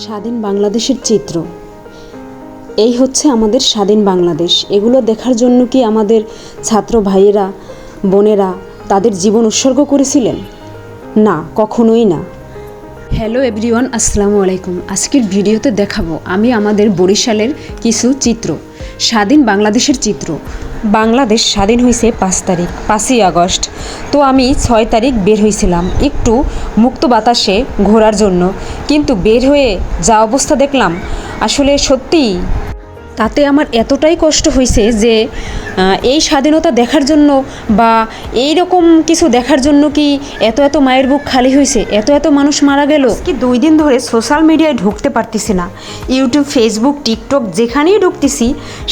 স্বাধীন বাংলাদেশের চিত্র। এই হচ্ছে আমাদের স্বাধীন বাংলাদেশ। এগুলো দেখার জন্য কি আমাদের ছাত্র ভাইয়েরা, বোনেরা তাদের জীবন উৎসর্গ করেছিলেন? না, কখনোই না। হ্যালো এভরিওয়ান আসসালামু আলাইকুম। আজকের ভিডিওতে দেখাবো আমি আমাদের বরিশালের কিছু চিত্র। স্বাধীন বাংলাদেশের চিত্র। বাংলাদেশ স্বাধীন হয়েছে পাঁচ তারিখ, পাঁচই আগস্ট। তো আমি ছয় তারিখ বের হয়েছিলাম একটু মুক্ত বাতাসে ঘোরার জন্য। কিন্তু বের হয়ে যা অবস্থা দেখলাম, আসলে সত্যিই তাতে আমার এতটাই কষ্ট হয়েছে যে এই স্বাধীনতা দেখার জন্য বা এই রকম কিছু দেখার জন্য কি এত এত মায়ের বুক খালি হয়েছে, এত এত মানুষ মারা গেল? কি দুই দিন ধরে সোশ্যাল মিডিয়ায় ঢুকতে পারতেছি না। ইউটিউব ফেসবুক টিকটক যেখানেই ঢুকতেছি,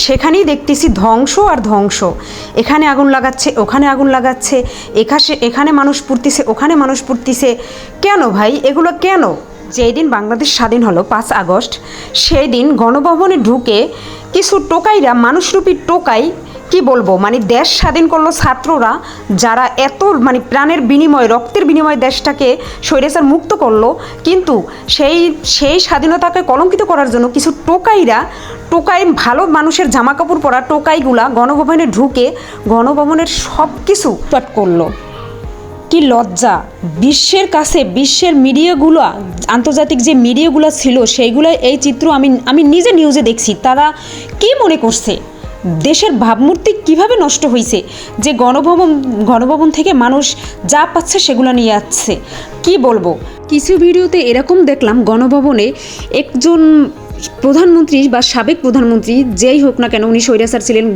সেখানেই দেখতেছি ধ্বংস আর ধ্বংস। এখানে আগুন লাগাচ্ছে, ওখানে আগুন লাগাচ্ছে, এখানে এখানে মানুষ পুড়তিছে, ওখানে মানুষ পুড়তিছে। কেন ভাই? এগুলো কেন? যেই দিন বাংলাদেশ স্বাধীন হলো, পাঁচ আগস্ট সেই দিন গণভবনে ঢুকে কিছু টোকাইরা, মানুষরূপী টোকাই, কি বলব মানে দেশ স্বাধীন করল ছাত্ররা, যারা এত মানে প্রাণের বিনিময়, রক্তের বিনিময় দেশটাকে স্বৈরাচার মুক্ত করল, কিন্তু সেই সেই স্বাধীনতাকে কলঙ্কিত করার জন্য কিছু টোকাইরা, টোকাই ভালো মানুষের জামা কাপড় পরা টোকাইগুলা গণভবনে ঢুকে গণভবনের সব কিছু করল। কি লজ্জা? বিশ্বের কাছে, বিশ্বের মিডিয়াগুলো, আন্তর্জাতিক যে মিডিয়াগুলো ছিল, সেইগুলো, এই চিত্র আমি আমি নিজে নিউজে দেখছি। তারা কি মনে করছে? দেশের ভাবমূর্তি কীভাবে নষ্ট হয়েছে যে গণভবন গণভবন থেকে মানুষ যা পাচ্ছে সেগুলো নিয়ে আসছে। কি বলব? কিছু ভিডিওতে এরকম দেখলাম, গণভবনে একজন প্রধানমন্ত্রী বা সাবেক প্রধানমন্ত্রী যেই হোক না কেন, উনি স্বৈরাচার ছিলেন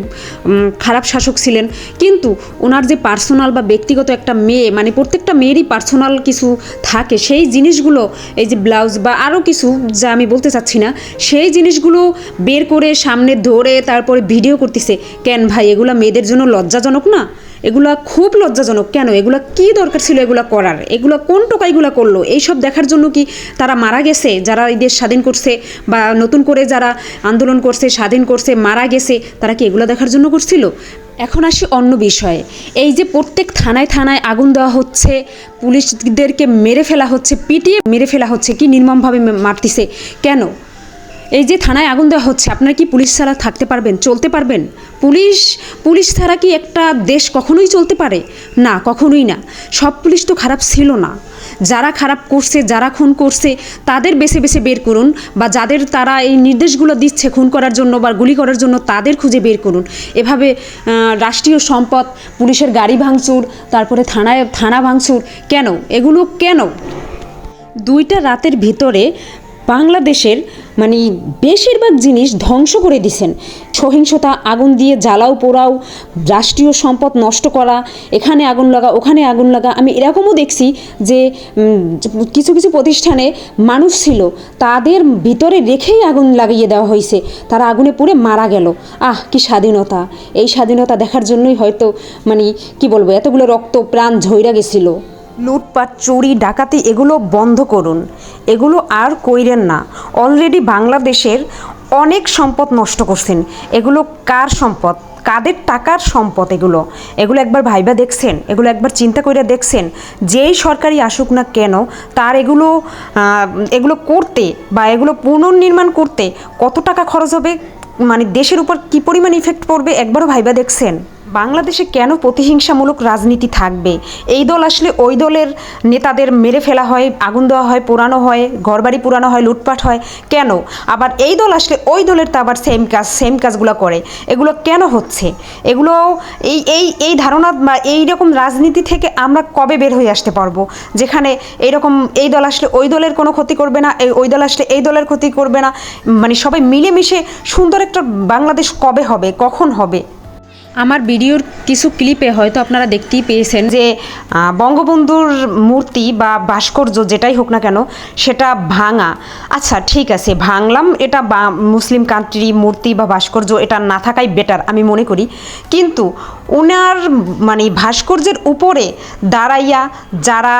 খারাপ শাসক ছিলেন। কিন্তু ওনার যে পার্সোনাল বা ব্যক্তিগত একটা মেয়ে মানে প্রত্যেকটা মেয়েরই পার্সোনাল কিছু থাকে, সেই জিনিসগুলো, এই যে ব্লাউজ বা আরও কিছু যা আমি বলতে চাচ্ছি না, সেই জিনিসগুলো বের করে সামনে ধরে তারপরে ভিডিও করতেছে, কেন ভাই, এগুলো মেয়েদের জন্য লজ্জাজনক না? এগুলা খুব লজ্জাজনক কেন? এগুলা কি দরকার ছিল এগুলা করার? এগুলা কোন টোকাইগুলা করল? এইসব দেখার জন্য কি তারা মারা গেছে? যারা এই দেশ স্বাধীন করছে বা নতুন করে যারা আন্দোলন করছে, স্বাধীন করছে, মারা গেছে, তারা কি এগুলো দেখার জন্য করছিল? এখন আসি অন্য বিষয়ে। এই যে প্রত্যেক থানায় থানায় আগুন দেওয়া হচ্ছে, পুলিশদেরকে মেরে ফেলা হচ্ছে, পিটিয়ে মেরে ফেলা হচ্ছে, কি নির্মমভাবে মারতিছে? কেন? এই যে থানায় আগুন দেওয়া হচ্ছে, আপনারা কি পুলিশ ছাড়া থাকতে পারবেন? চলতে পারবেন? পুলিশ পুলিশ ছাড়া কি একটা দেশ কখনোই চলতে পারে? না, কখনোই না। সব পুলিশ তো খারাপ ছিল না। যারা খারাপ করছে, যারা খুন করছে, তাদের বেছে বেছে বের করুন বা যাদের তারা এই নির্দেশগুলো দিচ্ছে খুন করার জন্য বা গুলি করার জন্য, তাদের খুঁজে বের করুন। এভাবে রাষ্ট্রীয় সম্পদ, পুলিশের গাড়ি ভাঙচুর, তারপরে থানায়, থানা ভাঙচুর, কেন? এগুলো কেন? দুইটা রাতের ভিতরে বাংলাদেশের মানে বেশিরভাগ জিনিস ধ্বংস করে দিছেন। সহিংসতা, আগুন দিয়ে জ্বালাও, পোড়াও, রাষ্ট্রীয় সম্পদ নষ্ট করা, এখানে আগুন লাগা, ওখানে আগুন লাগা। আমি এরকমও দেখছি যে কিছু কিছু প্রতিষ্ঠানে মানুষ ছিল, তাদের ভিতরে রেখেই আগুন লাগিয়ে দেওয়া হয়েছে। তারা আগুনে পুড়ে মারা গেল। আহ, কি স্বাধীনতা। এই স্বাধীনতা দেখার জন্যই হয়তো মানে কি বলব, এতগুলো রক্ত প্রাণ ঝইরা গেছিল। লুটপাট, চুরি, ডাকাতি, এগুলো বন্ধ করুন। এগুলো আর কইরেন না। অলরেডি বাংলাদেশের অনেক সম্পদ নষ্ট করছেন। এগুলো কার সম্পদ? কাদের টাকার সম্পদ এগুলো? এগুলো একবার ভাইবা দেখছেন? এগুলো একবার চিন্তা করে দেখছেন? যেই সরকারি আসুক না কেন, তার এগুলো এগুলো করতে বা এগুলো পুনর্নির্মাণ করতে কত টাকা খরচ হবে? মানে দেশের উপর কি পরিমাণ ইফেক্ট পড়বে? একবারও ভাইবা দেখছেন? বাংলাদেশে কেন প্রতিহিংসামূলক রাজনীতি থাকবে? এই দল আসলে ওই দলের নেতাদের মেরে ফেলা হয়, আগুন দেওয়া হয়, পোড়ানো হয়, ঘরবাড়ি পোড়ানো হয়, লুটপাট হয়। কেন? আবার এই দল আসলে ওই দলের তো আবার সেম কাজ সেম কাজগুলো করে। এগুলো কেন হচ্ছে? এগুলো এই এই এই ধারণা বা এই রকম রাজনীতি থেকে আমরা কবে বের হয়ে আসতে পারব? যেখানে এইরকম এই দল আসলে ওই দলের কোনো ক্ষতি করবে না ওই দল আসলে এই দলের ক্ষতি করবে না। মানে সবাই মিলেমিশে সুন্দর একটা বাংলাদেশ কবে হবে, কখন হবে? আমার ভিডিওর কিছু ক্লিপে হয়তো আপনারা দেখতেই পেয়েছেন যে বঙ্গবন্ধুর মূর্তি বা ভাস্কর্য যেটাই হোক না কেন, সেটা ভাঙা। আচ্ছা ঠিক আছে, ভাঙলাম, এটা মুসলিম কান্ট্রি মূর্তি বা ভাস্কর্য, এটা না থাকাই বেটার আমি মনে করি। কিন্তু ওনার মানে ভাস্কর্যের উপরে দাঁড়াইয়া যারা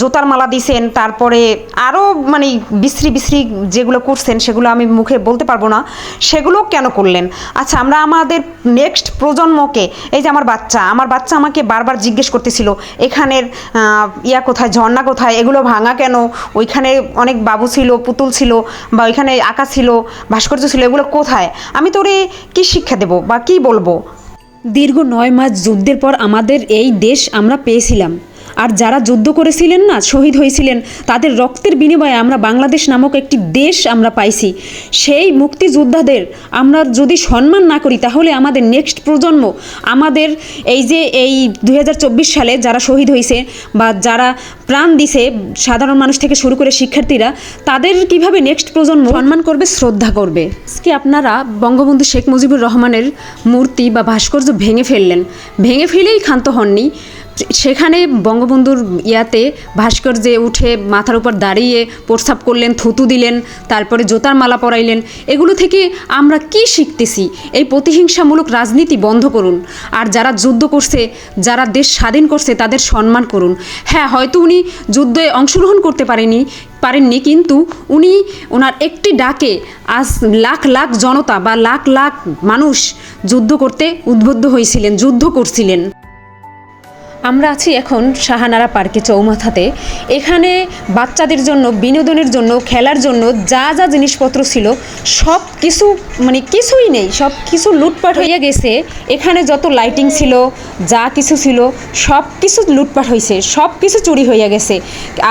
জোতার মালা দিছেন, তারপরে আরও মানে বিশ্রী বিশ্রী যেগুলো করছেন, সেগুলো আমি মুখে বলতে পারব না, সেগুলো কেন করলেন? আচ্ছা আমরা আমাদের নেক্সট প্রজন্ম প্রজন্মকে, এই যে আমার বাচ্চা আমার বাচ্চা আমাকে বারবার জিজ্ঞেস করতেছিল, এখানের ইয়া কোথায়, ঝর্ণা কোথায়, এগুলো ভাঙা কেন? ওইখানে অনেক বাবু ছিল, পুতুল ছিল, বা ওইখানে আঁকা ছিল, ভাস্কর্য ছিল, এগুলো কোথায়? আমি তোরে কি শিক্ষা দেব বা কি বলব? দীর্ঘ নয় মাস যুদ্ধের পর আমাদের এই দেশ আমরা পেয়েছিলাম। আর যারা যুদ্ধ করেছিলেন না, শহীদ হয়েছিলেন, তাদের রক্তের বিনিময়ে আমরা বাংলাদেশ নামক একটি দেশ আমরা পাইছি। সেই মুক্তিযোদ্ধাদের আমরা যদি সম্মান না করি, তাহলে আমাদের নেক্সট প্রজন্ম, আমাদের এই যে এই দু হাজার চব্বিশ সালে যারা শহীদ হয়েছে বা যারা প্রাণ দিছে সাধারণ মানুষ থেকে শুরু করে শিক্ষার্থীরা, তাদের কীভাবে নেক্সট প্রজন্ম সম্মান করবে, শ্রদ্ধা করবে? আজকে আপনারা বঙ্গবন্ধু শেখ মুজিবুর রহমানের মূর্তি বা ভাস্কর্য ভেঙে ফেললেন। ভেঙে ফেলেই ক্ষান্ত হননি। সেখানে বঙ্গবন্ধুর ইয়াতে ভাস্কর্যে উঠে মাথার উপর দাঁড়িয়ে প্রস্তাব করলেন, থুতু দিলেন, তারপরে জোতার মালা পরাইলেন। এগুলো থেকে আমরা কি শিখতেছি? এই প্রতিহিংসামূলক রাজনীতি বন্ধ করুন। আর যারা যুদ্ধ করছে, যারা দেশ স্বাধীন করছে, তাদের সম্মান করুন। হ্যাঁ হয়তো উনি যুদ্ধে অংশগ্রহণ করতে পারেনি, পারেননি, কিন্তু উনি ওনার একটি ডাকে আজ লাখ লাখ জনতা বা লাখ লাখ মানুষ যুদ্ধ করতে উদ্বুদ্ধ হয়েছিলেন, যুদ্ধ করছিলেন। আমরা আছি এখন সাহানারা পার্কে চৌমাথাতে। এখানে বাচ্চাদের জন্য, বিনোদনের জন্য, খেলার জন্য যা যা জিনিসপত্র ছিল, সব কিছু মানে কিছুই নেই, সব কিছু লুটপাট হয়ে গেছে। এখানে যত লাইটিং ছিল, যা কিছু ছিল, সব কিছু লুটপাট হয়েছে, সব কিছু চুরি হয়ে গেছে।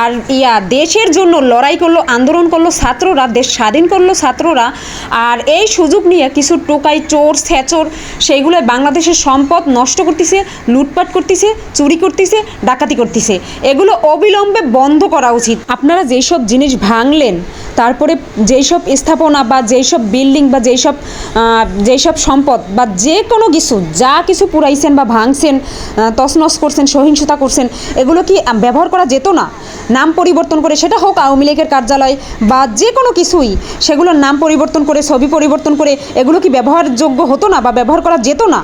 আর ইয়া, দেশের জন্য লড়াই করল, আন্দোলন করল, ছাত্ররা, দেশ স্বাধীন করল ছাত্ররা। আর এই সুযোগ নিয়ে কিছু টোকাই, চোর ছ্যাচোর সেইগুলো বাংলাদেশের সম্পদ নষ্ট করতেছে, লুটপাট করতেছে চুরি করতেছে, ডাকাতি করতেছে। এগুলো অবিলম্বে বন্ধ করা উচিত। আপনারা যেই সব জিনিস ভাঙলেন, তারপরে যেই সব স্থাপনা বা যেই সব বিল্ডিং বা যেই সব যেই সব সম্পদ বা যে কোনো কিছু, যা কিছু পুরাইছেন বা ভাঙছেন তছনছ করছেন, সহিংসতা করছেন, এগুলো কি ব্যবহার করা যেত না? নাম পরিবর্তন করে সেটা হোক আওয়ামী লীগের কার্যালয় বা যে কোনো কিছুই, সেগুলোর নাম পরিবর্তন করে, ছবি পরিবর্তন করে, এগুলো কি ব্যবহারযোগ্য হতো না বা ব্যবহার করা যেত না?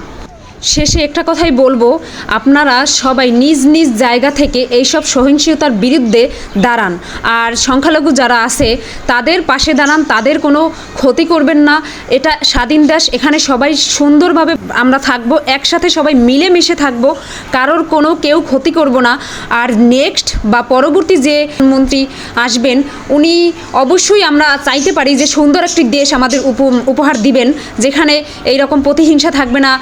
শেষে একটা কথাই বলব, আপনারা সবাই নিজ নিজ জায়গা থেকে এইসব সহিংসতার বিরুদ্ধে দাঁড়ান। আর সংখ্যালঘু যারা আছে, তাদের পাশে দাঁড়ান, তাদের কোনো ক্ষতি করবেন না। এটা স্বাধীন দেশ, এখানে সবাই সুন্দরভাবে আমরা থাকব, একসাথে সবাই মিলেমিশে থাকব, কারোর কোনো কেউ ক্ষতি করব না। আর নেক্সট বা পরবর্তী যে মন্ত্রী আসবেন, উনি অবশ্যই আমরা চাইতে পারি যে সুন্দর একটি দেশ আমাদের উপ- উপহার দিবেন, যেখানে এই রকম প্রতিহিংসা থাকবে না।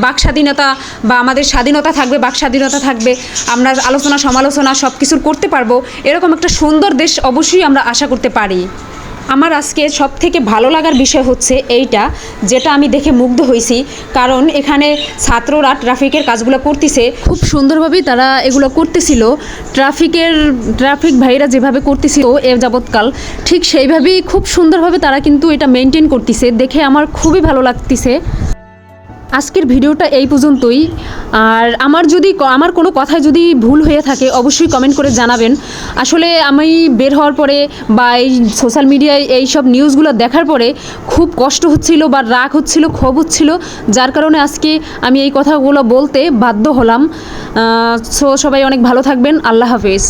বাক স্বাধীনতা বা আমাদের স্বাধীনতা থাকবে বাক স্বাধীনতা থাকবে, আমরা আলোচনা, সমালোচনা সব কিছুর করতে পারব, এরকম একটা সুন্দর দেশ অবশ্যই আমরা আশা করতে পারি। আমার আজকে সব থেকে ভালো লাগার বিষয় হচ্ছে এইটা, যেটা আমি দেখে মুগ্ধ হয়েছি, কারণ এখানে ছাত্ররা ট্রাফিকের কাজগুলো করতেছে, খুব সুন্দরভাবেই তারা এগুলো করতেছিল, ট্রাফিকের, ট্রাফিক ভাইরা যেভাবে করতেছিল এ যাবৎকাল, ঠিক সেইভাবেই খুব সুন্দরভাবে তারা কিন্তু এটা মেনটেন করতেছে, দেখে আমার খুবই ভালো লাগতেছে। আজকের ভিডিওটা এই পর্যন্তই। আর আমার যদি আমার কোনো কথায় যদি ভুল হয়ে থাকে, অবশ্যই কমেন্ট করে জানাবেন। আসলে আমি বের হওয়ার পরে বা এই সোশ্যাল মিডিয়ায় এই সব নিউজগুলো দেখার পরে খুব কষ্ট হচ্ছিল বা রাগ হচ্ছিল, ক্ষোভ হচ্ছিল, যার কারণে আজকে আমি এই কথাগুলো বলতে বাধ্য হলাম। সো সবাই অনেক ভালো থাকবেন। আল্লাহ হাফেজ।